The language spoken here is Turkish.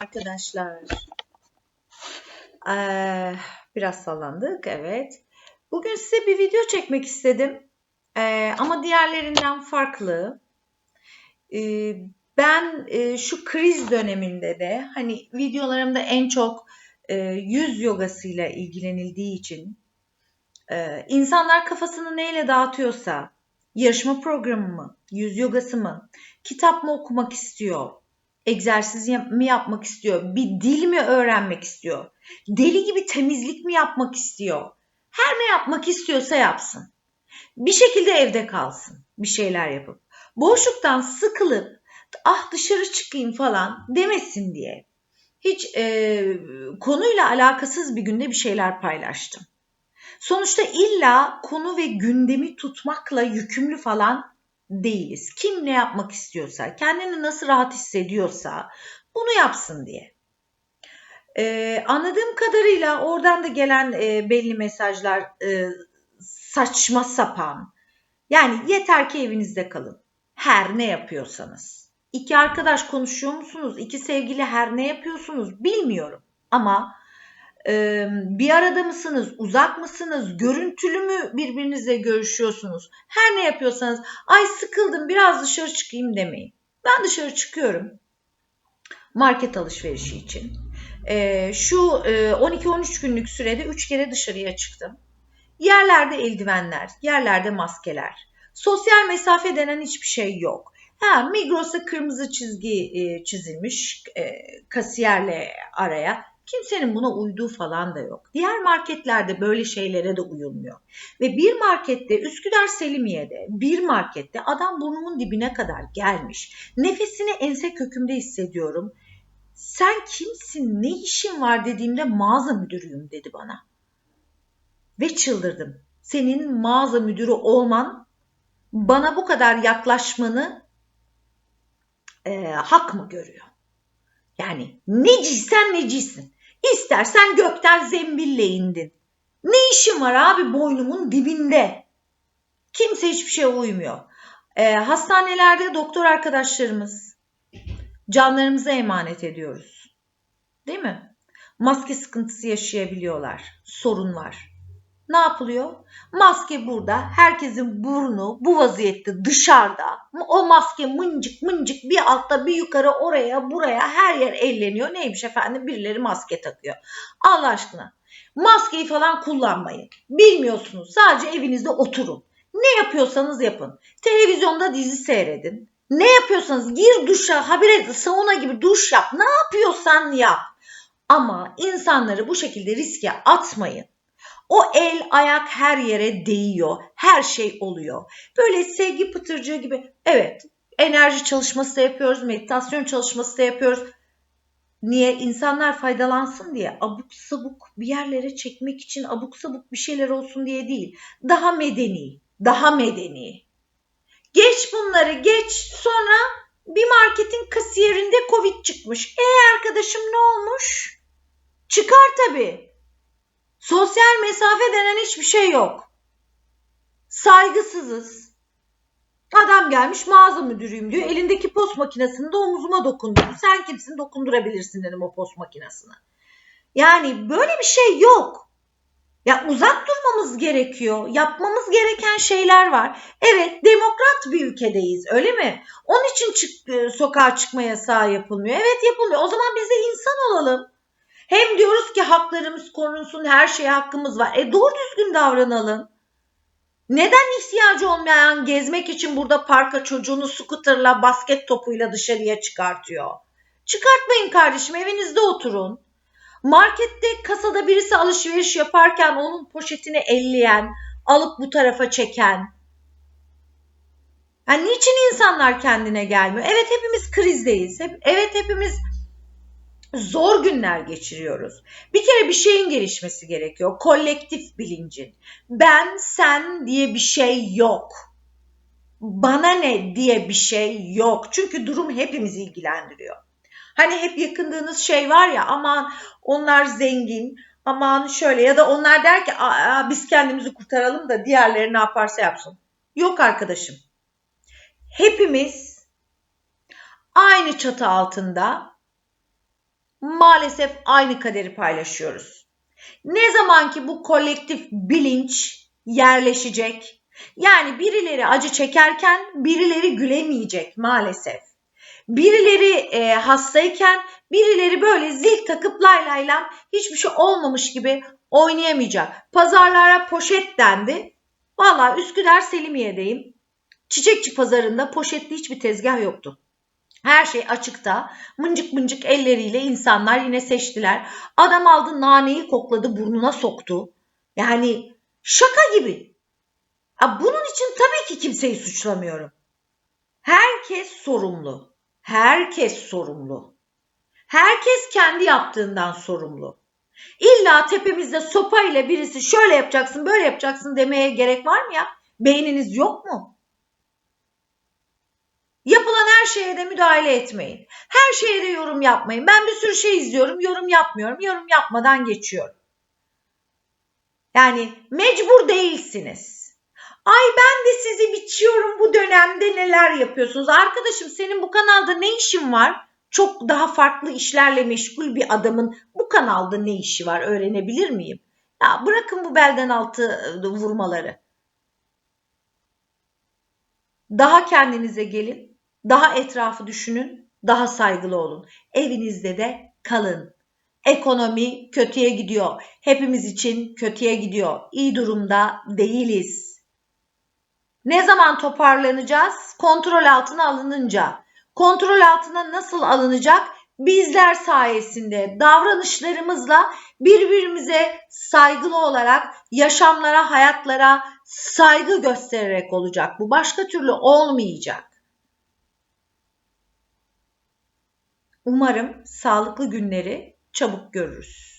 Arkadaşlar, eee, biraz sallandık, evet. Bugün size bir video çekmek istedim. Eee, ama diğerlerinden farklı. Eee, ben eee, şu kriz döneminde de hani videolarımda en çok eee, yüz yogasıyla ilgilenildiği için eee, insanlar kafasını neyle dağıtıyorsa yarışma programı mı, yüz yogası mı, kitap mı okumak istiyor, egzersiz mi yapmak istiyor, bir dil mi öğrenmek istiyor, deli gibi temizlik mi yapmak istiyor, her ne yapmak istiyorsa yapsın. Bir şekilde evde kalsın, bir şeyler yapıp. Boşluktan sıkılıp ah dışarı çıkayım falan demesin diye. Hiç e, konuyla alakasız bir günde bir şeyler paylaştım. Sonuçta illa konu ve gündemi tutmakla yükümlü falan değiliz. Kim ne yapmak istiyorsa, kendini nasıl rahat hissediyorsa bunu yapsın diye. Ee, anladığım kadarıyla oradan da gelen e, belli mesajlar e, saçma sapan. Yani yeter ki evinizde kalın. Her ne yapıyorsanız. İki arkadaş konuşuyor musunuz? İki sevgili her ne yapıyorsunuz? Bilmiyorum. Ama bir arada mısınız? Uzak mısınız? Görüntülü mü birbirinizle görüşüyorsunuz? Her ne yapıyorsanız ay sıkıldım biraz dışarı çıkayım demeyin. Ben dışarı çıkıyorum. Market alışverişi için. Şu e, 12-13 günlük sürede 3 kere dışarıya çıktım. Yerlerde eldivenler, yerlerde maskeler. Sosyal mesafe denen hiçbir şey yok. Ha, Migros'ta kırmızı çizgi e, çizilmiş e, kasiyerle araya. Kimsenin buna uyduğu falan da yok. Diğer marketlerde böyle şeylere de uyulmuyor. Ve bir markette Üsküdar Selimiye'de bir markette adam burnumun dibine kadar gelmiş. Nefesini ense kökümde hissediyorum. Sen kimsin ne işin var dediğimde mağaza müdürüyüm dedi bana. Ve çıldırdım. Senin mağaza müdürü olman bana bu kadar yaklaşmanı e, hak mı görüyor? Yani neciysen necisin. İstersen gökten zembille indin. Ne işin var abi boynumun dibinde? Kimse hiçbir şeye uymuyor. E, hastanelerde doktor arkadaşlarımız canlarımıza emanet ediyoruz. Değil mi? Maske sıkıntısı yaşayabiliyorlar. Sorun var. Ne yapılıyor? Maske burada. Herkesin burnu bu vaziyette dışarıda. O maske mıncık mıncık bir altta bir yukarı oraya buraya her yer elleniyor. Neymiş efendim? Birileri maske takıyor. Allah aşkına. Maskeyi falan kullanmayın. Bilmiyorsunuz. Sadece evinizde oturun. Ne yapıyorsanız yapın. Televizyonda dizi seyredin. Ne yapıyorsanız gir duşa, habire sauna gibi duş yap. Ne yapıyorsan yap. Ama insanları bu şekilde riske atmayın. O el ayak her yere değiyor. Her şey oluyor. Böyle sevgi pıtırcığı gibi evet enerji çalışması da yapıyoruz. Meditasyon çalışması da yapıyoruz. Niye? İnsanlar faydalansın diye abuk sabuk bir yerlere çekmek için abuk sabuk bir şeyler olsun diye değil. Daha medeni. Daha medeni. Geç bunları geç. Sonra bir marketin kasiyerinde Covid çıkmış. E arkadaşım ne olmuş? Çıkar tabii. Sosyal mesafe denen hiçbir şey yok. Saygısızız. Adam gelmiş mağaza müdürüyüm diyor. Elindeki post makinesini de omuzuma dokundurdu. Sen kimsin dokundurabilirsin dedim o post makinesine. Yani böyle bir şey yok. Ya uzak durmamız gerekiyor. Yapmamız gereken şeyler var. Evet demokrat bir ülkedeyiz öyle mi? Onun için çık, e, sokağa çıkma yasağı yapılmıyor. Evet yapılmıyor. O zaman biz de insan olalım. Hem diyoruz ki haklarımız korunsun, her şeye hakkımız var. E doğru düzgün davranalım. Neden ihtiyacı olmayan gezmek için burada parka çocuğunu skuterla, basket topuyla dışarıya çıkartıyor? Çıkartmayın kardeşim, evinizde oturun. Markette kasada birisi alışveriş yaparken onun poşetini elleyen, alıp bu tarafa çeken. Yani niçin insanlar kendine gelmiyor? Evet hepimiz krizdeyiz. Hep, evet hepimiz zor günler geçiriyoruz. Bir kere bir şeyin gelişmesi gerekiyor. Kolektif bilincin. Ben, sen diye bir şey yok. Bana ne diye bir şey yok. Çünkü durum hepimizi ilgilendiriyor. Hani hep yakındığınız şey var ya aman onlar zengin, aman şöyle ya da onlar der ki biz kendimizi kurtaralım da diğerleri ne yaparsa yapsın. Yok arkadaşım. Hepimiz aynı çatı altında maalesef aynı kaderi paylaşıyoruz. Ne zaman ki bu kolektif bilinç yerleşecek, yani birileri acı çekerken birileri gülemeyecek maalesef. Birileri e, hastayken birileri böyle zil takıp lay lay lam hiçbir şey olmamış gibi oynayamayacak. Pazarlara poşet dendi. Valla Üsküdar Selimiye'deyim. Çiçekçi pazarında poşetli hiçbir tezgah yoktu. Her şey açıkta. Mıncık mıncık elleriyle insanlar yine seçtiler. Adam aldı naneyi kokladı burnuna soktu. Yani şaka gibi. Bunun için tabii ki kimseyi suçlamıyorum. Herkes sorumlu. Herkes sorumlu. Herkes kendi yaptığından sorumlu. İlla tepemizde sopa ile birisi şöyle yapacaksın, böyle yapacaksın demeye gerek var mı ya? Beyniniz yok mu? Şeye de müdahale etmeyin. Her şeye de yorum yapmayın. Ben bir sürü şey izliyorum, yorum yapmıyorum. Yorum yapmadan geçiyorum. Yani mecbur değilsiniz. Ay ben de sizi biçiyorum bu dönemde neler yapıyorsunuz. Arkadaşım senin bu kanalda ne işin var? Çok daha farklı işlerle meşgul bir adamın bu kanalda ne işi var öğrenebilir miyim? Ya bırakın bu belden altı vurmaları. Daha kendinize gelin, daha etrafı düşünün, daha saygılı olun. Evinizde de kalın. Ekonomi kötüye gidiyor. Hepimiz için kötüye gidiyor. İyi durumda değiliz. Ne zaman toparlanacağız? Kontrol altına alınınca. Kontrol altına nasıl alınacak? Bizler sayesinde davranışlarımızla birbirimize saygılı olarak yaşamlara, hayatlara saygı göstererek olacak. Bu başka türlü olmayacak. Umarım sağlıklı günleri çabuk görürüz.